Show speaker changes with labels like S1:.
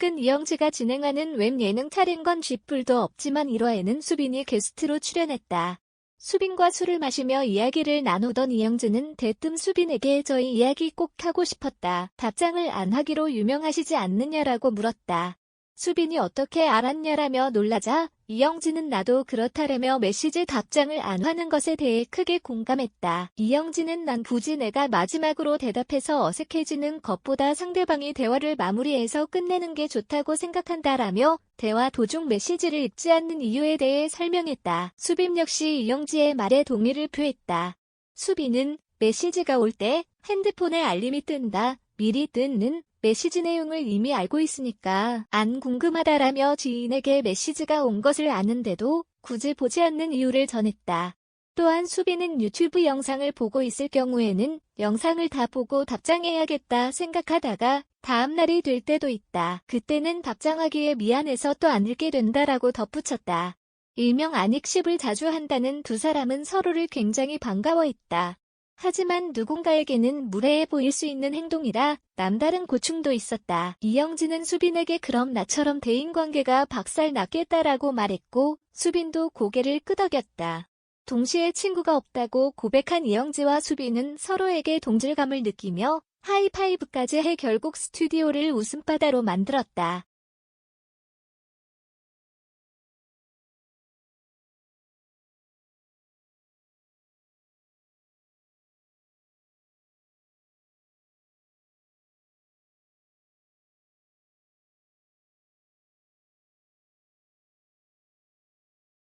S1: 최근 이영지가 진행하는 웹 예능 촬영건 쥐뿔도 없지만 1화에는 수빈이 게스트로 출연했다. 수빈과 술을 마시며 이야기를 나누던 이영지는 대뜸 수빈에게 저희 이야기 꼭 하고 싶었다. 답장을 안 하기로 유명하시지 않느냐라고 물었다. 수빈이 어떻게 알았냐라며 놀라자 이영지는 나도 그렇다라며 메시지 답장을 안 하는 것에 대해 크게 공감했다. 이영지는 난 굳이 내가 마지막으로 대답해서 어색해지는 것보다 상대방이 대화를 마무리해서 끝내는 게 좋다고 생각한다라며 대화 도중 메시지를 읽지 않는 이유에 대해 설명했다. 수빈 역시 이영지의 말에 동의를 표했다. 수빈은 메시지가 올 때 핸드폰에 알림이 뜬다. 미리 뜨는 메시지 내용을 이미 알고 있으니까 안 궁금하다라며 지인에게 메시지가 온 것을 아는데도 굳이 보지 않는 이유를 전했다. 또한 수빈은 유튜브 영상을 보고 있을 경우에는 영상을 다 보고 답장해야겠다 생각하다가 다음 날이 될 때도 있다. 그때는 답장하기에 미안해서 또 안 읽게 된다라고 덧붙였다. 일명 안익십을 자주 한다는 두 사람은 서로를 굉장히 반가워했다. 하지만 누군가에게는 무례해 보일 수 있는 행동이라 남다른 고충도 있었다. 이영진은 수빈에게 그럼 나처럼 대인관계가 박살 났겠다라고 말했고 수빈도 고개를 끄덕였다. 동시에 친구가 없다고 고백한 이영지와 수빈은 서로에게 동질감을 느끼며 하이파이브까지 해 결국 스튜디오를 웃음바다로 만들었다.